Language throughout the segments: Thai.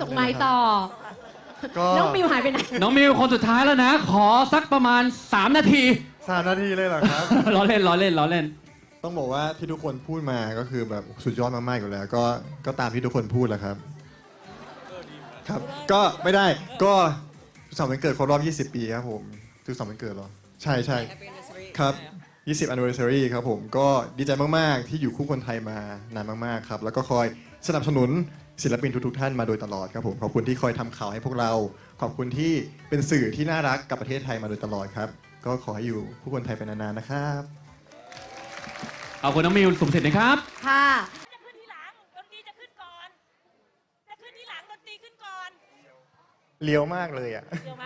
ส่งไม้ต่อ ก็น้องมิวหายไปไหน น้องมิวคนสุดท้ายแล้วนะ ขอสักประมาณ 3 นาที สามนาทีเลยเหรอครับ ล้อเล่นล้อเล่นล้อเล่น ต้องบอกว่าที่ทุกคนพูดมาก็คือแบบสุดยอดมากๆอยู่แล้ว ก็ก็ตามที่ทุกคนพูดแหละครับ ครับ ก็ไม่ได้ก็ทุกสามวันเกิดครบรอบ 20 ปีครับผมทุกสามวันเกิดเหรอ ใช่ใช่ ครับ 20 anniversary ครับผมก็ดีใจมาก ๆ ที่อยู่คู่คนไทยมานานมาก ๆ ครับ แล้วก็คอยสนับสนุน ศิลปินทุกๆท่านมาโดยตลอดครับผมขอบคุณที่คอยทำข่าวให้พวกเรา ขอบคุณที่เป็นสื่อที่น่ารักกับประเทศไทยมาโดยตลอดครับ ก็ขอให้อยู่คู่คนไทยไปนานๆนะครับ เอาคุณน้องมิวสุ่มเสร็จนะครับ ค่ะ จะขึ้นทีหลังดนตรีจะขึ้นก่อน จะขึ้นทีหลังดนตรีขึ้นก่อนเลี้ยวมากเลยอะ เดี๋ยวไหม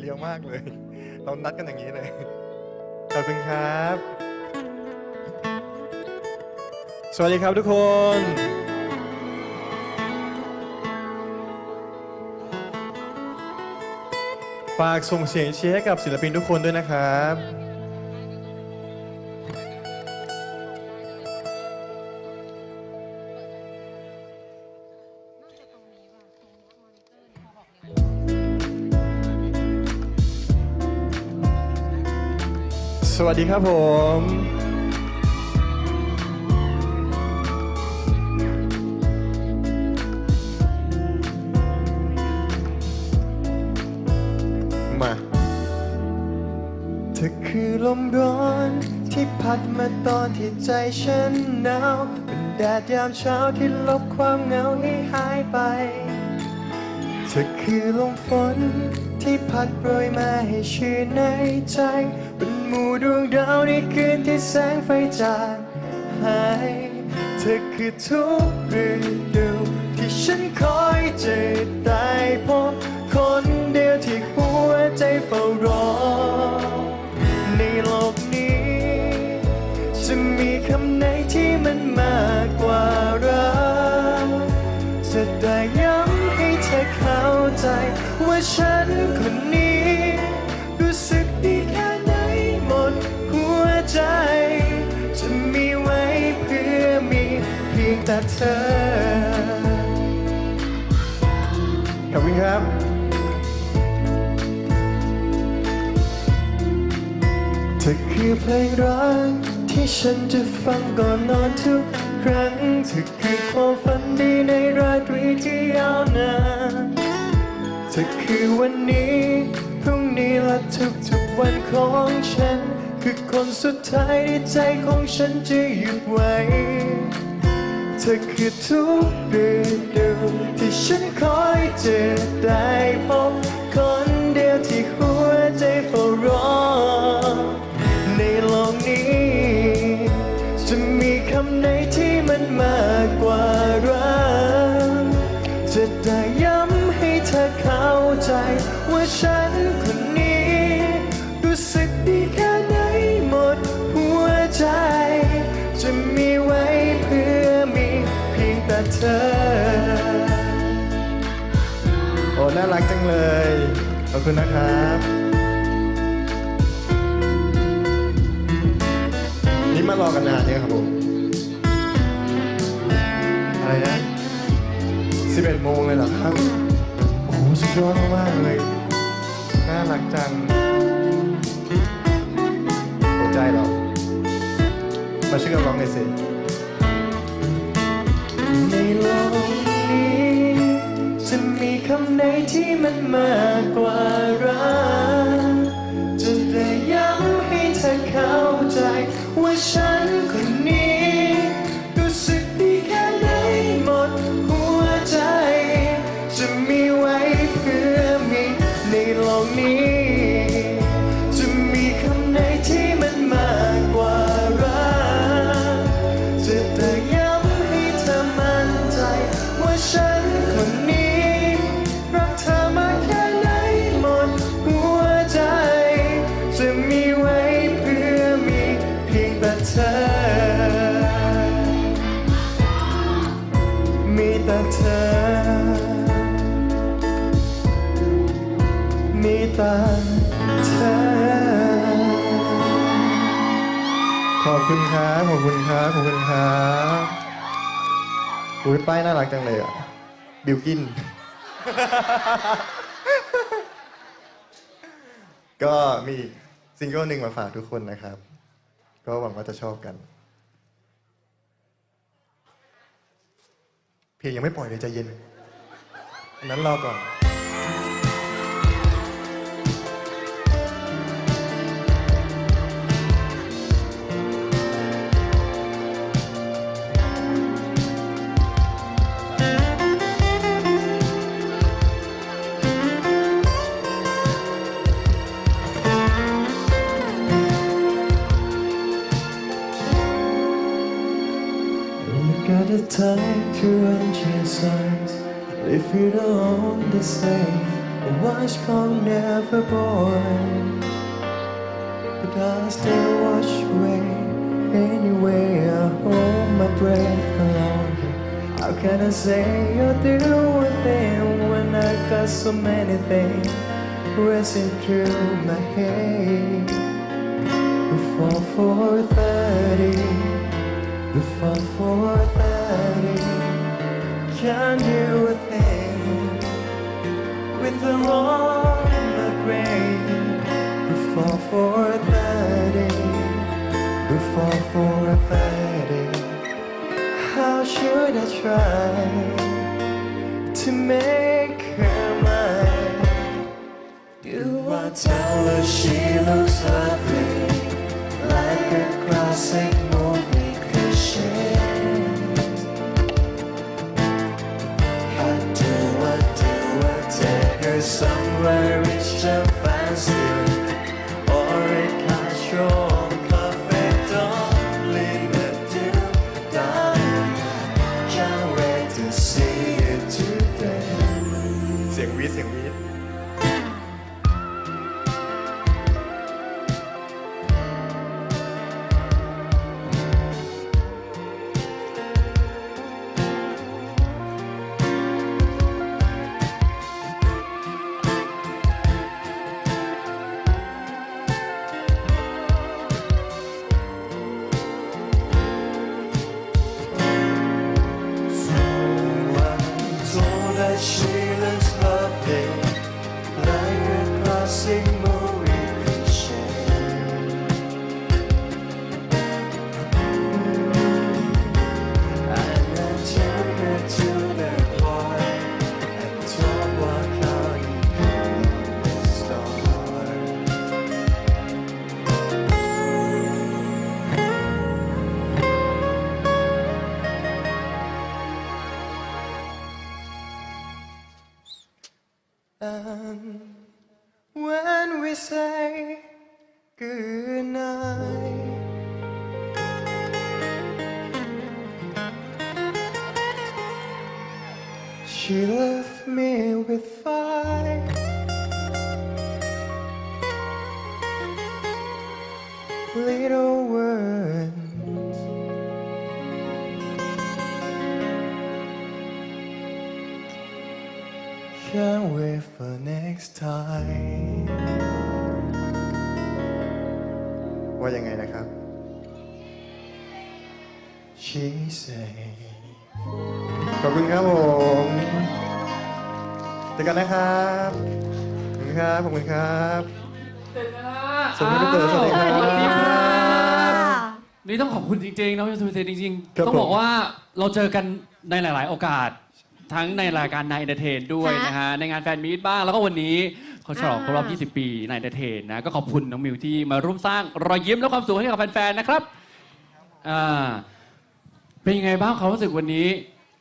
เลี้ยวมากเลย เรานัดกันอย่างนี้เลย ขอบคุณครับ สวัสดีครับทุกคน ฝากส่งเสียงเชียร์ให้กับศิลปินทุกคนด้วยนะครับ สวัสดีครับผม ลมร้อนที่พัดมาตอนที่ใจฉันหนาวเป็นแดดยามเช้าที่ลบความเหงาให้หายไป เธอคือลมฝนที่พัดโปรยมาให้ชื่นในใจ เป็นหมู่ดวงดาวในคืนที่แสงไฟจางหายเธอคือทุกฤดูที่ฉันคอยจะได้พบคนเดียวที่หัวใจเฝ้ารอ มันมากกว่ารักจะได้ย้ำให้เธอเข้าใจ ว่าฉันคนนี้ รู้สึกดีแค่ไหนหมดหัวใจ จะมีไว้เพื่อมีเพียงแต่เธอ ขอบคุณครับเธอคือเพลงรัก ที่ฉันจะฟังก่อนนอนทุกครั้งเธอคือความฝันดีในราตรีที่ยาวนานเธอคือวันนี้ พรุ่งนี้และทุกๆวันของฉัน คือคนสุดท้ายในใจของฉันจะหยุดไว้ เธอคือทุกฤดูที่ฉันคอยเจะได้พบคนเดียวที่หัวใจเฝ้ารอ ว่าฉันคนนี้ รู้สึกดีแค่ไหนหมดหัวใจ จะมีไว้เพื่อมีเพียงแต่เธอ โอ้น่ารักจังเลย ขอบคุณนะครับนี่มารอกันนานเนี่ยครับผมอะไรนะ11โมงเลยเหรอครับ สุดยอดมากเลย น่ารักจังหัวใจเหรอมาช่วยกันร้องหน่อยสิในโลกนี้ จะมีคำไหนที่มันมากกว่ารัก ต่เธอ ขอบคุณครับ ขอบคุณครับ ขอบคุณครับอุ้ยป้ายน่ารักจังเลยอะ บิวกิน ก็มีซิงเกิลหนึ่งมาฝากทุกคนนะครับ ก็หวังว่าจะชอบกัน เพลงยังไม่ปล่อยเลยใจเย็น นั้นรอก่อน time to run to your sides? If you don't the same The watch from never born. But I still wash away anyway. I hold my breath along you. How can I say or do a thing when I got so many things racing through my head? Before 4:30, before 4:30 mighty can do a thing with the Lord in the grave before four thirty, before four thirty. How should I try to make her mine? Do I tell her she looks lovely like a crossing? วีดเสียงวีด she left me with five little words. Can't wait for next time ว่ายังไงนะครับ She said ขอบคุณครับผมเจอกันนะครับขอบคุณครับขอบคุณครับสวัสดีพี่เต๋อสวัสดีครับสวัสดีครับค่ะนี่ต้องขอบคุณจริงๆน้องยูทูบเซจริงครับๆ ต้องบอกผมว่าเราเจอกันในหลาย ๆ โอกาส ทั้งในรายการนายเอนเตอร์เทนด้วยฮะนะฮะ ในงานแฟนมีตบ้างแล้วก็วันนี้ เขาฉลองครบรออ่าบ20 ปีนายเอนเตอร์เทนนะ ก็ขอบคุณน้องมิวที่มาร่วมสร้างรอยยิ้มและความสุขให้กับแฟนๆ นะครับอ่าเป็นยังไงบ้างความรู้สึกวันนี้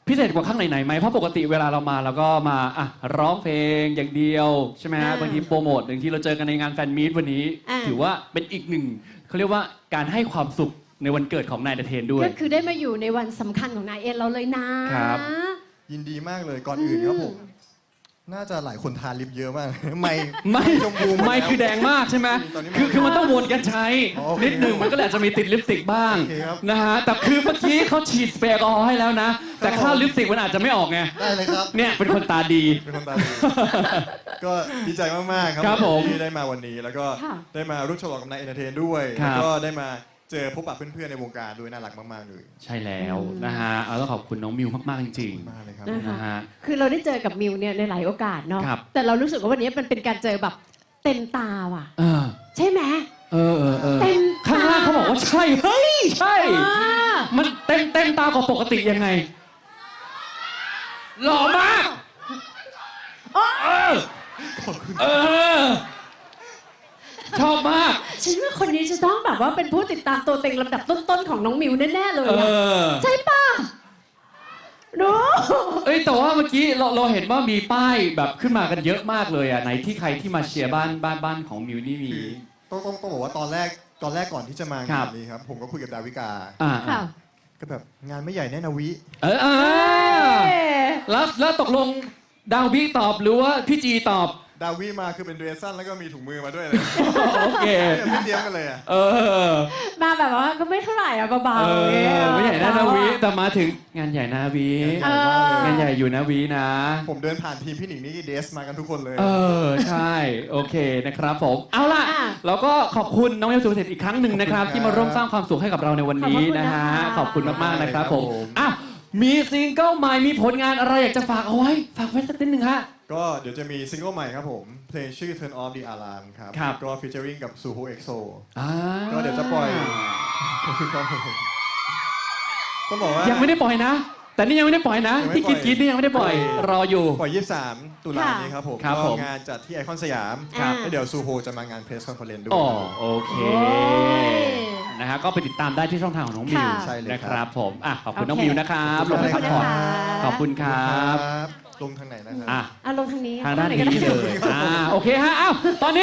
พิเศษกว่าข้างไหนๆไหมเพราะปกติเวลาเรามาเราก็มาอะร้องเพลงอย่างเดียวใช่ไหมฮะอ่าบางทีโปรโมทบางทีเราเจอกันในงานแฟนมีตวันนี้ อ่า ถือว่าเป็นอีกหนึ่งเขาเรียกว่าการให้ความสุขในวันเกิดของนายเอนเตอร์เทนด้วย ก็คือได้มาอยู่ในวันสำคัญของนายเอ็นเราเลยนะครับ ยินดีมากเลยก่อนอื่นครับผม น่าจะหลายคนทานลิปเยอะมาก ไม่ไม่ชมพูหดไม่แล้วคือแดงมากใช่ไหมตอนนี้คือคือมันต้องวนกันใช้อ๋อโอเคนิดหนึ่งมันก็เลยอาจจะมีติดลิปสติกบ้างโอเคครับนะฮะแต่คือเมื่อกี้เขาฉีดสเปรย์แอลกอฮอล์ให้แล้วนะ แต่ครับข้าวลิปสติกมันอาจจะไม่ออกไงได้เลยครับ เนี่ยเป็นคนตาดี เป็นคนตาดี ก็ดีใจมาก ๆ ครับครับผมที่ได้มาวันนี้แล้วก็ค่ะ ได้มาร่วมฉลองกับนายเอนเตอร์เทนด้วย ครัแล้วบก็ได้มา เเจอพบปะเพื่อนๆในวงการด้วยน่ารักมากๆเลย ใช่แล้วอืมนะฮะเอาต้องขอบคุณน้องมิวมาก ๆ จริง มากเลยครับนะๆนะฮะ คือเราได้เจอกับมิวเนี่ยในหลายโอกาสเนาะครับ แต่เรารู้สึกว่าวันนี้มันเป็นการเจอแบบเต็มตาว่ะ เออ ใช่ไหมเออเออเออเต็มตาข้างล่างเขาบอกว่าใช่ เฮ้ย ใช่อ่ามันเต็มเต็มตากว่าปกติยังไง หล่อมาก เออ เออ ชอบมาก ฉันว่าคนนี้จะต้องแบบว่าเป็นผู้ติดตามตัวเต็งลำดับต้นๆของน้องมิวแน่ๆเลยเออะอ ใช่ป่ะรู้เอ้ยแต่ว่าเมื่อกี้เราเราเห็นว่ามีป้ายแบบขึ้นมากันเยอะมากเลยอะไหนที่ใครที่มาเชียร์บ้านบ้านบ้านของมิวนี่มี คือต้องต้องต้องบอกว่าตอนแรกตอนแรกก่อนที่จะมาครังาบ นนี้ครับ ผมก็คุยกับดาวิกา อ่าค่ะก็แบบงานไม่ใหญ่แน่นาวิ เอออ่าเอ๊ะแล้วแล้วตกลงดาวบี้ตอบหรือว่าพี่จีตอบ ดาวิมาคือเป็นเดรสสั้นแล้วก็มีถุงมือมาด้วยเลยโอเค เนี่ยไม่เตรียมกันเลยอะ เออ มาแบบว่าก็ไม่เท่าไหร่อะเบาเอๆอเนี่ยไม่ใหญ่นะนาวีแต่มาถึงงานใหญ่นะวี เออ งานใหญ่อยู่นะวีนะ ผมเดินผ่านทีมพี่หนิงนี่เดสมากันทุกคนเลย เออ ใช่ โอเคนะครับผม เอาล่ะ อะเราก็ขอบคุณน้องเอลสุเทศอีกครั้งหนึ่งนะครับ ขอบคุณครับที่มาร่วมสร้างความสุขให้กับเราในวันนี้นะฮะ ขขออบบคุคุณณมาก ๆ นะครับผม ครับผมอะมีซิงเกิลใหม่ มีผลงานอะไรอยากจะฝากเอาไว้ ฝากไว้สักนิดหนึ่งฮะ ก็เดี๋ยวจะมีซิงเกิลใหม่ครับผม เพลงชื่อ Turn Off the Alarm ครับครับ ก็ฟีเจอริงกับ Suho EXO อ่าก็เดี๋ยวจะปล่อยขอบคุณครับผมต้องบอกว่า ยังไม่ได้ปล่อยนะ แต่นี่ยังไม่ได้ปล่อยนะ ยังไม่ที่ปล่กิอยนกินนี่ยังไม่ได้ปล่อย รออยู่ ปล่อย 23 ตุลานี้ครับผมครับก็ผม งานจัดที่ไอคอนสยามครับ แล้วเดี๋ยวซูโฮจะมางานเพรสคอนเฟอเรนซ์ด้วย อ๋อโอเค โอ้ยนะฮะก็ไปติดตามได้ที่ช่องทางของน้องมิวค่ะใช่เลยนะคครัรับ บผมอะขอบคุณโอเคน้องมิวนะครับลงไปขอบพัคุกณผ่อนนะคะขอบคุณครับ ลงทางไหนนะครับ อะอะลงทางนี้ทางด้านไหนี้ก็ไเลยอ่าโอเคฮะอ้าวตอนนี้